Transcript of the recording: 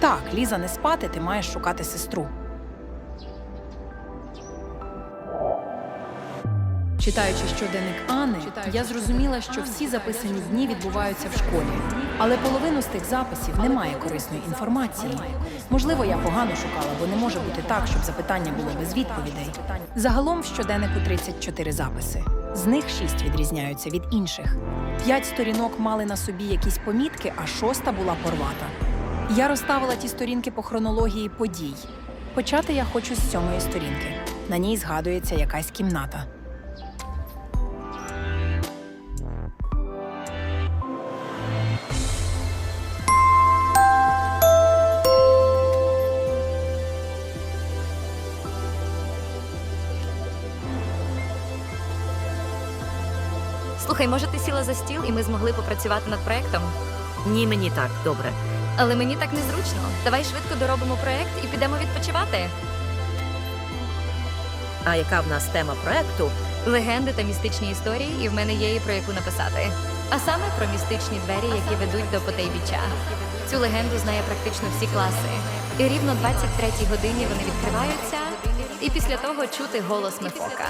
Так, Ліза, не спати, ти маєш шукати сестру. Читаючи щоденник Анни, я зрозуміла, що всі записані дні відбуваються в школі. Але половину з тих записів немає корисної інформації. Можливо, я погано шукала, бо не може бути так, щоб запитання було без відповідей. Загалом в щоденнику 34 записи. З них 6 відрізняються від інших. П'ять сторінок мали на собі якісь помітки, а шоста була порвата. Я розставила ті сторінки по хронології подій. Почати я хочу з сьомої сторінки. На ній згадується якась кімната. Слухай, може, ти сіла за стіл і ми змогли попрацювати над проектом? Ні, мені так, добре. Але мені так незручно. Давай швидко доробимо проект і підемо відпочивати. А яка в нас тема проекту? Легенди та містичні історії, і в мене є і про яку написати. А саме про містичні двері, які ведуть до Потейбіча. Цю легенду знає практично всі класи. І рівно 23-й годині вони відкриваються, і після того чути голос Мефока.